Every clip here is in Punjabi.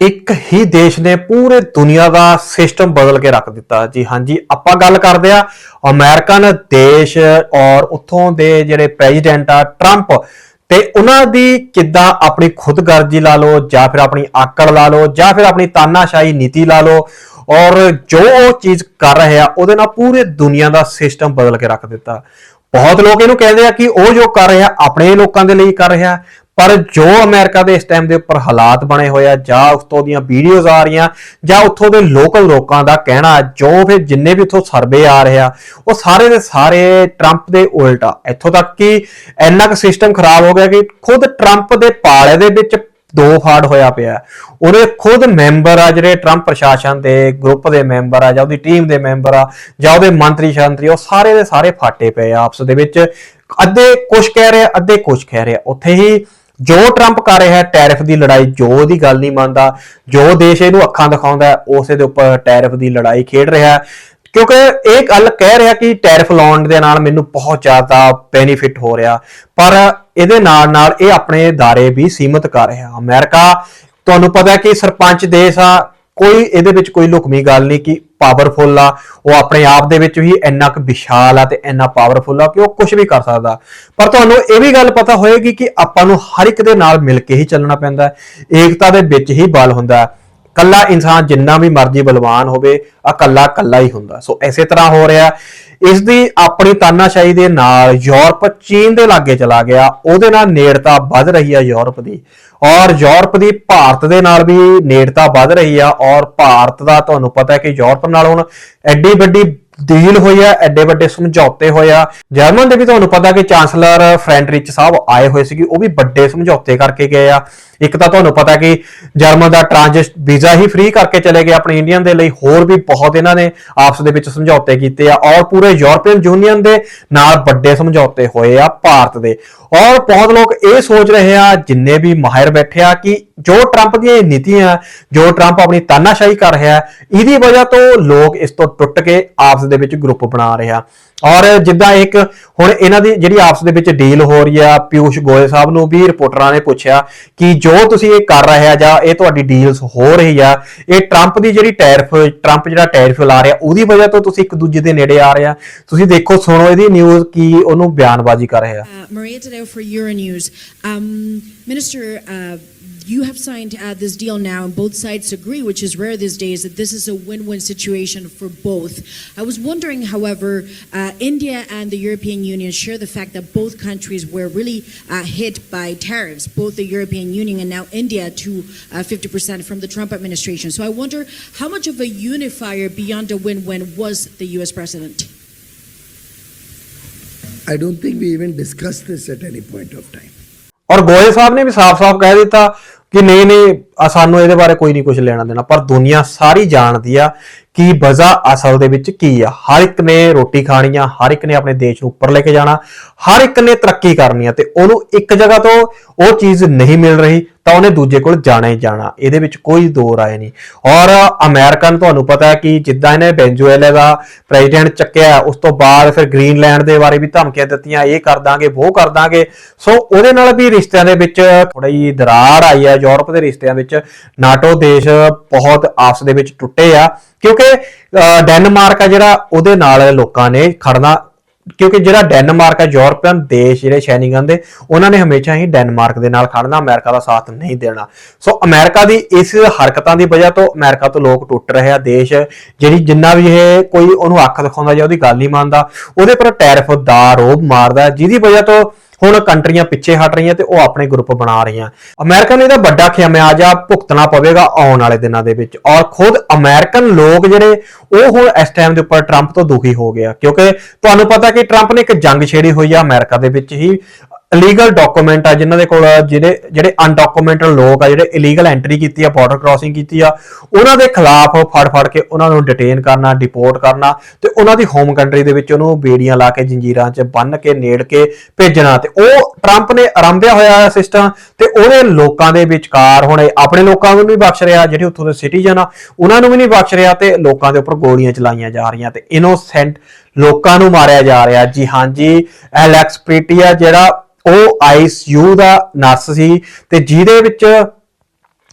ਇੱਕ ਹੀ ਦੇਸ਼ ਨੇ ਪੂਰੇ ਦੁਨੀਆ ਦਾ ਸਿਸਟਮ ਬਦਲ ਕੇ ਰੱਖ ਦਿੱਤਾ। ਜੀ ਹਾਂਜੀ ਆਪਾਂ ਗੱਲ ਕਰਦੇ ਆ ਅਮਰੀਕਨ ਦੇਸ਼ ਔਰ ਉੱਥੋਂ ਦੇ ਜਿਹੜੇ ਪ੍ਰੈਜ਼ੀਡੈਂਟ ਆ ਟਰੰਪ। ਤੇ ਉਹਨਾਂ ਦੀ ਕਿੱਦਾਂ ਆਪਣੀ ਖੁਦਗਰਜ਼ੀ ਲਾ ਲਓ, ਜਾਂ ਫਿਰ ਆਪਣੀ ਆਕੜ ਲਾ ਲਓ, ਜਾਂ ਫਿਰ ਆਪਣੀ ਤਾਨਾਸ਼ਾਹੀ ਨੀਤੀ ਲਾ ਲਓ, ਔਰ ਜੋ ਉਹ ਚੀਜ਼ ਕਰ ਰਹੇ ਆ, ਉਹਦੇ ਨਾਲ ਪੂਰੇ ਦੁਨੀਆ ਦਾ ਸਿਸਟਮ ਬਦਲ ਕੇ ਰੱਖ ਦਿੱਤਾ। ਬਹੁਤ ਲੋਕ ਇਹਨੂੰ ਕਹਿੰਦੇ ਆ ਕਿ ਉਹ ਜੋ ਕਰ ਰਿਹਾ ਆਪਣੇ ਲੋਕਾਂ ਦੇ ਲਈ ਕਰ ਰਿਹਾ ਪਰ ਜੋ ਅਮਰੀਕਾ ਦੇ ਇਸ ਟਾਈਮ ਦੇ ਉੱਪਰ ਹਾਲਾਤ ਬਣੇ ਹੋਏ ਆ, ਜਾਂ ਉਸ ਤੋਂ ਦੀਆਂ ਵੀਡੀਓਜ਼ ਆ ਰਹੀਆਂ, ਜਾਂ ਉੱਥੋਂ ਦੇ ਲੋਕਲ ਲੋਕਾਂ ਦਾ ਕਹਿਣਾ, ਜੋ ਫਿਰ ਜਿੰਨੇ ਵੀ ਉੱਥੋਂ ਸਰਵੇ ਆ ਰਹੇ ਆ, ਉਹ ਸਾਰੇ ਦੇ ਸਾਰੇ ਟਰੰਪ ਦੇ ਉਲਟ। ਆ ਇੱਥੋਂ ਤੱਕ ਕਿ ਇੰਨਾ ਕੁ ਸਿਸਟਮ ਖਰਾਬ ਹੋ ਗਿਆ ਕਿ ਖੁਦ ਟਰੰਪ ਦੇ ਪਾਲੇ ਦੇ ਵਿੱਚ ਦੋ ਫਾੜ ਹੋਇਆ ਪਿਆ। ਉਹਦੇ ਖੁਦ ਮੈਂਬਰ ਆ ਜਿਹੜੇ ਟਰੰਪ ਪ੍ਰਸ਼ਾਸਨ ਦੇ ਗਰੁੱਪ ਦੇ ਮੈਂਬਰ ਆ, ਜਾਂ ਉਹਦੀ ਟੀਮ ਦੇ ਮੈਂਬਰ ਆ, ਜਾਂ ਉਹਦੇ ਮੰਤਰੀ ਸ਼ੰਤਰੀ, ਉਹ ਸਾਰੇ ਦੇ ਸਾਰੇ ਫਾਟੇ ਪਏ ਆ ਆਪਸ ਦੇ ਵਿੱਚ। ਅੱਧੇ ਕੁਝ ਕਹਿ ਰਹੇ ਆ, ਅੱਧੇ ਕੁਝ ਕਹਿ ਰਿਹਾ ਉੱਥੇ ਹੀ ਜੋ ਟਰੰਪ ਕਰ ਰਿਹਾ ਹੈ ਟੈਰਿਫ ਦੀ ਲੜਾਈ ਜੋ ਉਹਦੀ ਗੱਲ ਨਹੀਂ ਮੰਨਦਾ, ਜੋ ਦੇਸ਼ ਇਹਨੂੰ ਅੱਖਾਂ ਦਿਖਾਉਂਦਾ ਉਸੇ ਦੇ ਉੱਪਰ ਟੈਰਿਫ ਦੀ ਲੜਾਈ ਖੇਡ ਰਿਹਾ ਹੈ। ਕਿਉਂਕਿ ਇਹ ਗੱਲ ਕਹਿ ਰਿਹਾ ਕਿ ਟੈਰਿਫ ਲਾਉਣ ਦੇ ਨਾਲ ਮੈਨੂੰ ਬਹੁਤ ਜ਼ਿਆਦਾ ਬੈਨੀਫਿਟ ਹੋ ਰਿਹਾ। ਪਰ ਇਹਦੇ ਨਾਲ ਨਾਲ ਇਹ ਆਪਣੇ ਦਾਰੇ ਵੀ ਸੀਮਿਤ ਕਰ ਰਿਹਾ। ਅਮਰੀਕਾ, ਤੁਹਾਨੂੰ ਪਤਾ ਕਿ ਸਰਪੰਚ ਦੇਸ਼ ਆ ਕੋਈ ਇਹਦੇ ਵਿੱਚ ਕੋਈ ਲੁਕਮੀ ਗੱਲ ਨਹੀਂ ਕਿ ਪਾਵਰਫੁਲ ਆ, ਉਹ ਆਪਣੇ ਆਪ ਦੇ ਵਿੱਚ ਵੀ ਇੰਨਾ ਕੁ ਵਿਸ਼ਾਲ ਆ ਤੇ ਇੰਨਾ ਪਾਵਰਫੁਲ ਆ ਕਿ ਉਹ ਕੁਝ ਵੀ ਕਰ ਸਕਦਾ। ਪਰ ਤੁਹਾਨੂੰ ਇਹ ਵੀ ਗੱਲ ਪਤਾ ਹੋਏਗੀ ਕਿ ਆਪਾਂ ਨੂੰ ਹਰ ਇੱਕ ਦੇ ਨਾਲ ਮਿਲ ਕੇ ਹੀ ਚੱਲਣਾ ਪੈਂਦਾ ਏਕਤਾ ਦੇ ਵਿੱਚ ਹੀ ਬਲ ਹੁੰਦਾ ਹੈ। ਕੱਲਾ ਇਨਸਾਨ ਜਿੰਨਾ ਵੀ ਮਰਜ਼ੀ ਬਲਵਾਨ ਹੋਵੇ ਆ ਕੱਲਾ ਕੱਲਾ ਹੀ ਹੁੰਦਾ। ਸੋ ਇਸੇ ਤਰ੍ਹਾਂ ਹੋ ਰਿਹਾ ਇਸ ਦੀ ਆਪਣੀ ਤਾਨਾਸ਼ਾਹੀ ਦੇ ਨਾਲ ਯੂਰਪ ਚੀਨ ਦੇ ਲਾਗੇ ਚਲਾ ਗਿਆ। ਉਹਦੇ ਨਾਲ ਨੇੜਤਾ ਵੱਧ ਰਹੀ ਆ ਯੂਰਪ ਦੀ। ਔਰ ਯੂਰਪ ਦੀ ਭਾਰਤ ਦੇ ਨਾਲ ਵੀ ਨੇੜਤਾ ਵੱਧ ਰਹੀ ਆ, ਔਰ ਭਾਰਤ ਦਾ ਤੁਹਾਨੂੰ ਪਤਾ ਹੈ ਕਿ ਯੂਰਪ ਨਾਲ ਹੁਣ ਐਡੀ ਵੱਡੀ ਡੀਲ ਹੋਈ ਆ, ਐਡੇ ਵੱਡੇ ਸਮਝੌਤੇ ਹੋਏ ਆ। ਜਰਮਨ ਦੇ ਵੀ ਤੁਹਾਨੂੰ ਪਤਾ ਕਿ ਚਾਂਸਲਰ ਫ੍ਰੈਂਡਰਿਚ ਸਾਹਿਬ ਆਏ ਹੋਏ ਸੀਗੇ, ਉਹ ਵੀ ਵੱਡੇ ਸਮਝੌਤੇ ਕਰਕੇ ਗਏ ਆ। ਇੱਕ ਤਾਂ ਤੁਹਾਨੂੰ ਪਤਾ ਕਿ ਜਰਮਨ ਦਾ ਟ੍ਰਾਂਜ਼ਿਟ ਵੀਜ਼ਾ ਹੀ ਫ੍ਰੀ ਕਰਕੇ ਚਲੇ ਗਏ ਆਪਣੇ ਇੰਡੀਅਨ ਦੇ ਲਈ, ਹੋਰ ਵੀ ਬਹੁਤ ਇਹਨਾਂ ਨੇ ਆਪਸ ਦੇ ਵਿੱਚ ਸਮਝੌਤੇ ਕੀਤੇ ਆ, ਔਰ ਪੂਰੇ ਯੂਰਪੀਅਨ ਯੂਨੀਅਨ ਦੇ ਨਾਲ ਵੱਡੇ ਸਮਝੌਤੇ ਹੋਏ ਆ ਭਾਰਤ ਦੇ। ਔਰ ਬਹੁਤ ਲੋਕ ਇਹ ਸੋਚ ਰਹੇ ਆ, ਜਿੰਨੇ ਵੀ ਮਾਹਿਰ ਬੈਠੇ ਆ ਕਿ ਜੋ ਟਰੰਪ ਦੀਆਂ ਨੀਤੀਆਂ, ਜੋ ਟਰੰਪ ਆਪਣੀ ਤਾਨਾਸ਼ਾਹੀ ਕਰ ਰਿਹਾ, ਇਹਦੀ ਵਜ੍ਹਾ ਤੋਂ ਲੋਕ ਇਸ ਤੋਂ ਟੁੱਟ ਕੇ ਆਪਸ ਦੇ ਵਿੱਚ ਗਰੁੱਪ ਬਣਾ ਰਹੇ ਆ। ਔਰ ਜਿੱਦਾਂ ਇੱਕ ਹੁਣ ਇਹਨਾਂ ਦੀ ਜਿਹੜੀ ਆਪਸ ਦੇ ਵਿੱਚ ਡੀਲ ਹੋ ਰਹੀ ਆ ਪਿਊਸ਼ ਗੋਇਲ ਸਾਹਿਬ ਨੂੰ ਵੀ ਰਿਪੋਰਟਰਾਂ ਨੇ ਪੁੱਛਿਆ ਕਿ ਜੋ ਤੁਸੀਂ ਇਹ ਕਰ ਰਹੇ ਆ ਜਾਂ ਇਹ ਤੁਹਾਡੀ ਡੀਲਸ ਹੋ ਰਹੀ ਆ ਇਹ ਟਰੰਪ ਦੀ ਜਿਹੜੀ ਟੈਰਿਫ ਟਰੰਪ ਜਿਹੜਾ ਟੈਰਿਫ ਲਾ ਰਿਹਾ ਉਹਦੀ ਵਜ੍ਹਾ ਤੋਂ ਤੁਸੀਂ ਇੱਕ ਦੂਜੇ ਦੇ ਨੇੜੇ ਆ ਰਹੇ ਆ ਤੁਸੀਂ ਦੇਖੋ ਸੁਣੋ ਇਹਦੀ ਨਿਊਜ਼ ਕੀ ਉਹਨੂੰ ਬਿਆਨਬਾਜ਼ੀ ਕਰ ਰਿਹਾ Uh, Maria Tadeo for Euronews. Um, Minister, uh, you have signed uh, this deal now, and both sides agree, which is rare these days, that this is a win win situation for both. I was wondering, however, uh, India and the European Union share the fact that both countries were really uh, hit by tariffs, both the European Union and now India to uh, 50% from the Trump administration. So I wonder how much of a unifier beyond a win win was the US president? I don't think we even discussed this at any point of time. और गोयल साहब ने भी साफ साफ कह ਕਿ ਨਹੀਂ ਨਹੀਂ ਸਾਨੂੰ ਇਹਦੇ ਬਾਰੇ ਕੋਈ ਨਹੀਂ ਕੁਝ ਲੈਣਾ ਦੇਣਾ, ਪਰ ਦੁਨੀਆ ਸਾਰੀ ਜਾਣਦੀ ਆ ਕਿ ਵਜ੍ਹਾ ਅਸਲ ਦੇ ਵਿੱਚ ਕੀ ਆ। ਹਰ ਇੱਕ ਨੇ ਰੋਟੀ ਖਾਣੀ ਆ, ਹਰ ਇੱਕ ਨੇ ਆਪਣੇ ਦੇਸ਼ ਨੂੰ ਉੱਪਰ ਲੈ ਕੇ ਜਾਣਾ, ਹਰ ਇੱਕ ਨੇ ਤਰੱਕੀ ਕਰਨੀ ਆ ਤੇ ਉਹਨੂੰ ਇੱਕ ਜਗ੍ਹਾ ਤੋਂ ਉਹ ਚੀਜ਼ ਨਹੀਂ ਮਿਲ ਰਹੀ ਤਾਂ ਉਹਨੇ ਦੂਜੇ ਕੋਲ ਜਾਣਾ ਹੀ ਜਾਣਾ, ਇਹਦੇ ਵਿੱਚ ਕੋਈ ਦੋ ਰਾਏ ਨਹੀਂ। ਔਰ ਅਮਰੀਕਨ ਤੁਹਾਨੂੰ ਪਤਾ ਕਿ ਜਿੱਦਾਂ ਇਹਨੇ ਵੈਨਜ਼ੂਏਲਾ ਦਾ ਪ੍ਰੈਜ਼ੀਡੈਂਟ ਚੱਕਿਆ, ਉਸ ਤੋਂ ਬਾਅਦ ਫਿਰ ਗ੍ਰੀਨਲੈਂਡ ਦੇ ਬਾਰੇ ਵੀ ਧਮਕੀਆਂ ਦਿੱਤੀਆਂ, ਇਹ ਕਰ ਦਾਂਗੇ, ਉਹ ਕਰ ਦਾਂਗੇ। ਸੋ ਉਹਦੇ ਨਾਲ ਵੀ ਰਿਸ਼ਤਿਆਂ ਦੇ ਵਿੱਚ ਥੋੜੀ ਜਿਹੀ ਦਰਾਰ ਆਈ ਹੈ, ਯੂਰਪ ਦੇ ਰਿਸ਼ਤਿਆਂ ਵਿੱਚ। ਨਾਟੋ ਦੇਸ਼ ਬਹੁਤ ਆਪਸ ਦੇ ਵਿੱਚ ਟੁੱਟੇ ਆ, ਕਿਉਂਕਿ ਡੈਨਮਾਰਕ ਆ ਜਿਹੜਾ, ਉਹਦੇ ਨਾਲ ਲੋਕਾਂ ਨੇ ਖੜਨਾ ਕਿਉਂਕਿ ਜਿਹੜਾ ਡੈਨਮਾਰਕ ਹੈ ਯੂਰਪੀਅਨ ਦੇਸ਼ ਜਿਹੜੇ ਸ਼ੈਨਿੰਗਨ ਦੇ, ਉਹਨਾਂ ਨੇ ਹਮੇਸ਼ਾ ਹੀ ਡੈਨਮਾਰਕ ਦੇ ਨਾਲ ਖੜਨਾ, ਅਮਰੀਕਾ ਦਾ ਸਾਥ ਨਹੀਂ ਦੇਣਾ। ਸੋ ਅਮਰੀਕਾ ਦੀ ਇਸ ਹਰਕਤਾਂ ਦੀ ਵਜ੍ਹਾ ਤੋਂ ਅਮਰੀਕਾ ਤੋਂ ਲੋਕ ਟੁੱਟ ਰਹੇ ਆ, ਦੇਸ਼ ਜਿਹੜੀ ਜਿੰਨਾ ਵੀ ਇਹ ਕੋਈ ਉਹਨੂੰ ਅੱਖ ਦਿਖਾਉਂਦਾ ਜਾਂ ਉਹਦੀ ਗੱਲ ਨਹੀਂ ਮੰਨਦਾ, ਉਹਦੇ ਪਰ ਟੈਰਿਫ ਦਾ ਰੋਬ ਮਾਰਦਾ, ਜਿਹਦੀ ਵਜ੍ਹਾ ਤੋਂ ਹੁਣ ਕੰਟਰੀਆਂ ਪਿੱਛੇ ਹਟ ਰਹੀਆਂ ਤੇ ਉਹ ਆਪਣੇ ਗਰੁੱਪ ਬਣਾ ਰਹੀਆਂ। ਅਮਰੀਕਾ ਨੂੰ ਇਹਦਾ ਵੱਡਾ ਖਿਆਮਿਆਜ ਆ ਭੁਗਤਣਾ ਪਵੇਗਾ ਆਉਣ ਵਾਲੇ ਦਿਨਾਂ ਦੇ ਵਿੱਚ। ਔਰ ਖੁਦ ਅਮਰੀਕਨ ਲੋਕ ਜਿਹੜੇ, ਉਹ ਹੁਣ ਇਸ ਟਾਈਮ ਦੇ ਉੱਪਰ ਟਰੰਪ ਤੋਂ ਦੁਖੀ ਹੋ ਗਿਆ ਕਿਉਂਕਿ ਤੁਹਾਨੂੰ ਪਤਾ ਕਿ ਟਰੰਪ ਨੇ ਇੱਕ ਜੰਗ ਛੇੜੀ ਹੋਈ ਆ ਅਮਰੀਕਾ ਦੇ ਵਿੱਚ ਹੀ। ਇਲੀਗਲ ਡਾਕੂਮੈਂਟ ਆ, ਜਿਨ੍ਹਾਂ ਦੇ ਕੋਲ, ਜਿਹੜੇ ਜਿਹੜੇ ਅਨਡਾਕੂਮੈਂਟਡ ਲੋਕ ਆ, ਜਿਹੜੇ ਇਲੀਗਲ ਐਂਟਰੀ ਕੀਤੀ ਆ ਬਾਰਡਰ ਕ੍ਰਾਸਿੰਗ ਕੀਤੀ ਆ, ਉਹਨਾਂ ਦੇ ਖਿਲਾਫ ਫੜ ਫੜ ਕੇ ਉਹਨਾਂ ਨੂੰ ਡਿਟੇਨ ਕਰਨਾ ਡਿਪੋਰਟ ਕਰਨਾ ਤੇ ਉਹਨਾਂ ਦੀ ਹੋਮ ਕੰਟਰੀ ਦੇ ਵਿੱਚ ਉਹਨੂੰ ਬੇੜੀਆਂ ਲਾ ਕੇ ਜੰਜੀਰਾਂ 'ਚ ਬੰਨ ਕੇ, ਨੇੜ ਕੇ ਭੇਜਣਾ ਤੇ ਉਹ ਟਰੰਪ ਨੇ ਆਰੰਭਿਆ ਹੋਇਆ ਸਿਸਟਮ ਤੇ ਉਹਦੇ ਲੋਕਾਂ ਦੇ ਵਿਚਕਾਰ ਹੁਣ ਆਪਣੇ ਲੋਕਾਂ ਨੂੰ ਵੀ ਬਖਸ਼ ਰਿਹਾ, ਜਿਹੜੇ ਉੱਥੋਂ ਦੇ ਸਿਟੀਜ਼ਨ ਆ, ਉਹਨਾਂ ਨੂੰ ਵੀ ਨਹੀਂ ਬਖਸ਼ ਰਿਹਾ ਤੇ ਲੋਕਾਂ ਦੇ ਉੱਪਰ ਗੋਲੀਆਂ ਚਲਾਈਆਂ ਜਾ ਰਹੀਆਂ ਤੇ ਇਨੋਸੈਂਟ ਲੋਕਾਂ ਨੂੰ ਮਾਰਿਆ ਜਾ ਰਿਹਾ। ਜੀ ਹਾਂਜੀ ਐਲੈਕਸ ਪ੍ਰੀਟੀਆ ਜਿਹੜਾ ਉਹ ਆਈਸੀਯੂ ਦਾ ਨਰਸ ਸੀ ਤੇ ਜਿਹਦੇ ਵਿੱਚ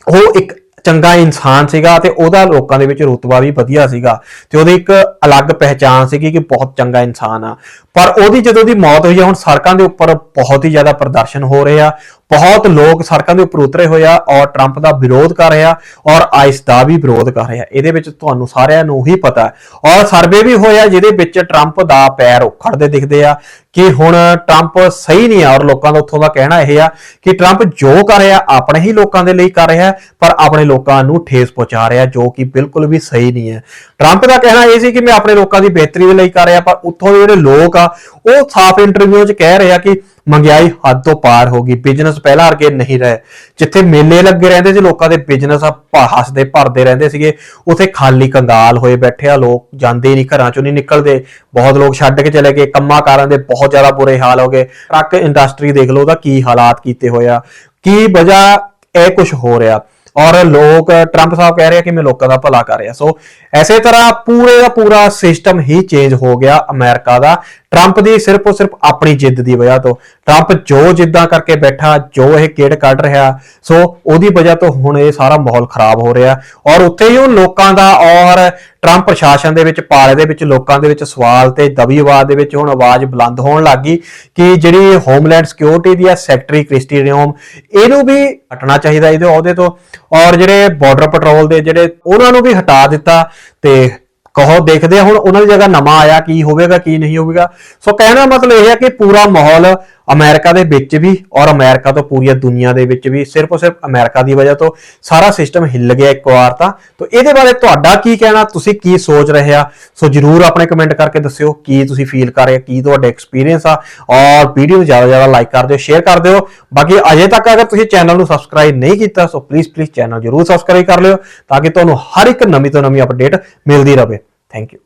ਉਹ ਇੱਕ ਚੰਗਾ ਇਨਸਾਨ ਸੀਗਾ ਤੇ ਉਹਦਾ ਲੋਕਾਂ ਦੇ ਵਿੱਚ ਰੁਤਬਾ ਵੀ ਵਧੀਆ ਸੀਗਾ ਤੇ ਉਹਦੀ ਇੱਕ ਅਲੱਗ ਪਹਿਚਾਨ ਸੀਗੀ ਕਿ ਬਹੁਤ ਚੰਗਾ ਇਨਸਾਨ ਆ। ਪਰ ਉਹਦੀ ਜਦੋਂ ਦੀ ਮੌਤ ਹੋਈ ਆ, ਹੁਣ ਸੜਕਾਂ ਦੇ ਉੱਪਰ ਬਹੁਤ ਹੀ ਜ਼ਿਆਦਾ ਪ੍ਰਦਰਸ਼ਨ ਹੋ ਰਹੇ ਆ ਬਹੁਤ ਲੋਕ ਸੜਕਾਂ ਦੇ ਉੱਪਰ ਉਤਰੇ ਹੋਏ ਆ ਔਰ ਟਰੰਪ ਦਾ ਵਿਰੋਧ ਕਰ ਰਹੇ ਆ ਔਰ ਆਈਸ ਦਾ ਵੀ ਵਿਰੋਧ ਕਰ ਰਹੇ। ਆ ਇਹਦੇ ਵਿੱਚ ਤੁਹਾਨੂੰ ਸਾਰਿਆਂ ਨੂੰ ਹੀ ਪਤਾ ਔਰ ਸਰਵੇ ਵੀ ਹੋਇਆ ਜਿਹਦੇ ਵਿੱਚ ਟਰੰਪ ਦਾ ਪੈਰ ਉਖੜਦੇ ਦਿਖਦੇ ਆ ਕਿ ਹੁਣ ਟਰੰਪ ਸਹੀ ਨਹੀਂ ਆ ਔਰ ਲੋਕਾਂ ਦਾ ਉੱਥੋਂ ਦਾ ਕਹਿਣਾ ਇਹ ਆ ਕਿ ਟਰੰਪ ਜੋ ਕਰ ਰਿਹਾ ਆਪਣੇ ਹੀ ਲੋਕਾਂ ਦੇ ਲਈ ਕਰ ਰਿਹਾ, ਪਰ ਆਪਣੇ ਲੋਕਾਂ ਨੂੰ ਠੇਸ ਪਹੁੰਚਾ ਰਿਹਾ ਜੋ ਕਿ ਬਿਲਕੁਲ ਵੀ ਸਹੀ ਨਹੀਂ ਹੈ। ਟਰੰਪ ਦਾ ਕਹਿਣਾ ਇਹ ਸੀ ਕਿ ਮੈਂ ਆਪਣੇ ਲੋਕਾਂ ਦੀ ਬਿਹਤਰੀ ਦੇ ਲਈ ਕਰ ਰਿਹਾ, ਪਰ ਉੱਥੋਂ ਦੇ ਜਿਹੜੇ ਲੋਕ ਆ, ਉਹ ਸਾਫ਼ ਇੰਟਰਵਿਊ 'ਚ ਕਹਿ ਰਿਹਾ ਕਿ ਮੰਗਿਆਈ ਹੱਦ ਤੋਂ ਪਾਰ ਹੋ ਗਈ ਬਿਜ਼ਨਸ ਪਹਿਲਾਂ ਵਰਗੇ ਨਹੀਂ ਰਹੇ। ਜਿੱਥੇ ਮੇਲੇ ਲੱਗੇ ਰਹਿੰਦੇ ਸੀ, ਲੋਕਾਂ ਦੇ ਬਿਜ਼ਨਸ ਹੱਸਦੇ, ਭਰਦੇ ਰਹਿੰਦੇ ਸੀਗੇ, ਉੱਥੇ ਖਾਲੀ ਕੰਗਾਲ ਹੋਏ ਬੈਠੇ ਆ, ਲੋਕ ਜਾਂਦੇ ਹੀ ਨਹੀਂ, ਘਰਾਂ ਚੋਂ ਨਹੀਂ ਨਿਕਲਦੇ। ਬਹੁਤ ਲੋਕ ਛੱਡ ਕੇ ਚਲੇ ਗਏ, ਕੰਮਾਂ ਕਾਰਾਂ ਦੇ ਬਹੁਤ ਜ਼ਿਆਦਾ ਬੁਰੇ ਹਾਲ ਹੋ ਗਏ। ਟਰੱਕ ਇੰਡਸਟਰੀ ਦੇਖ ਲਓ ਉਹਦਾ ਕੀ ਹਾਲਾਤ ਕੀਤੇ ਹੋਏ ਆ। ਕੀ ਵਜ੍ਹਾ ਇਹ ਕੁਝ ਹੋ ਰਿਹਾ? ਔਰ ਲੋਕ ਟਰੰਪ ਸਾਹਿਬ ਕਹਿ ਰਹੇ ਆ ਕਿ ਮੈਂ ਲੋਕਾਂ ਦਾ ਭਲਾ ਕਰ ਰਿਹਾ। ਸੋ ਐਸੇ ਤਰ੍ਹਾਂ ਪੂਰੇ ਦਾ ਪੂਰਾ ਸਿਸਟਮ ਹੀ ਚੇਂਜ ਹੋ ਗਿਆ ਅਮਰੀਕਾ ਦਾ। ਟਰੰਪ ਦੀ ਸਿਰਫ ਉਹ ਸਿਰਫ ਆਪਣੀ ਜਿੱਦ ਦੀ ਵਜ੍ਹਾ ਤੋਂ। ਟਰੰਪ ਜੋ ਜਿੱਦਾਂ ਕਰਕੇ ਬੈਠਾ, ਜੋ ਇਹ ਕਿਹੜ ਕੱਢ ਰਿਹਾ ਸੋ ਉਹਦੀ ਵਜ੍ਹਾ ਤੋਂ ਹੁਣ ਇਹ ਸਾਰਾ ਮਾਹੌਲ ਖਰਾਬ ਹੋ ਰਿਹਾ। ਔਰ ਉੱਥੇ ਹੀ ਉਹ ਲੋਕਾਂ ਦਾ ਔਰ ਟਰੰਪ ਪ੍ਰਸ਼ਾਸਨ ਦੇ ਵਿੱਚ, ਪਾਲੇ ਦੇ ਵਿੱਚ, ਲੋਕਾਂ ਦੇ ਵਿੱਚ ਸਵਾਲ ਤੇ ਆਵਾਜ਼ ਦੇ ਵਿੱਚ ਹੁਣ ਆਵਾਜ਼ ਬੁਲੰਦ ਹੋਣ ਲੱਗੀ ਕਿ ਜਿਹੜੀ ਹੋਮਲੈਂਡ ਸਿਕਿਉਰਿਟੀ ਦੀ ਹੈ ਸੈਕਟਰੀ ਕ੍ਰਿਸਟੀ ਰਿਓਮ ਇਹਨੂੰ ਵੀ ਹਟਣਾ ਚਾਹੀਦਾ ਇਹਦੇ ਅਹੁਦੇ ਤੋਂ। ਔਰ ਜਿਹੜੇ ਬਾਰਡਰ ਪੈਟਰੋਲ ਦੇ ਜਿਹੜੇ ਉਹਨਾਂ ਨੂੰ ਵੀ ਹਟਾ ਦਿੱਤਾ ਤੇ ਕਹੋ ਦੇਖਦੇ ਹੁਣ ਉਹਨਾਂ ਦੀ ਜਗ੍ਹਾ ਨਵਾਂ ਆਇਆ ਕੀ ਹੋਵੇਗਾ, ਕੀ ਨਹੀਂ ਹੋਵੇਗਾ। ਸੋ ਕਹਿਣਾ ਮਤਲਬ ਇਹ ਹੈ ਕਿ ਪੂਰਾ ਮਾਹੌਲ ਅਮਰੀਕਾ ਦੇ ਵਿੱਚ ਵੀ ਔਰ ਅਮਰੀਕਾ ਤੋਂ ਪੂਰੀ ਦੁਨੀਆ ਦੇ ਵਿੱਚ ਵੀ ਸਿਰਫ ਔਰ ਸਿਰਫ ਅਮਰੀਕਾ ਦੀ ਵਜ੍ਹਾ ਤੋਂ ਸਾਰਾ ਸਿਸਟਮ ਹਿੱਲ ਗਿਆ ਇੱਕ ਵਾਰ ਤਾਂ। ਤੋ ਇਹਦੇ ਬਾਰੇ ਤੁਹਾਡਾ ਕੀ ਕਹਿਣਾ? ਤੁਸੀਂ ਕੀ ਸੋਚ ਰਹੇ ਆ? ਸੋ ਜਰੂਰ ਆਪਣੇ ਕਮੈਂਟ ਕਰਕੇ ਦੱਸਿਓ ਕੀ ਤੁਸੀਂ ਫੀਲ ਕਰ ਰਹੇ ਕੀ ਤੁਹਾਡੇ ਐਕਸਪੀਰੀਅੰਸ ਆ। ਔਰ ਵੀਡੀਓ ਨੂੰ ਜ਼ਿਆਦਾ ਜ਼ਿਆਦਾ ਲਾਈਕ ਕਰ ਦਿਓ ਸ਼ੇਅਰ ਕਰ ਦਿਓ। ਬਾਕੀ ਅਜੇ ਤੱਕ ਅਗਰ ਤੁਸੀਂ ਚੈਨਲ ਨੂੰ ਸਬਸਕ੍ਰਾਈਬ ਨਹੀਂ ਕੀਤਾ, ਸੋ ਪਲੀਜ਼ ਪਲੀਜ਼ ਚੈਨਲ ਜਰੂਰ ਸਬਸਕ੍ਰਾਈਬ ਕਰ ਲਿਓ ਤਾਂ ਕਿ ਤੁਹਾਨੂੰ ਹਰ ਇੱਕ ਨਵੀਂ ਤੋਂ ਨਵੀਂ ਅਪਡੇਟ ਮਿਲਦੀ ਰਹੇ। Thank you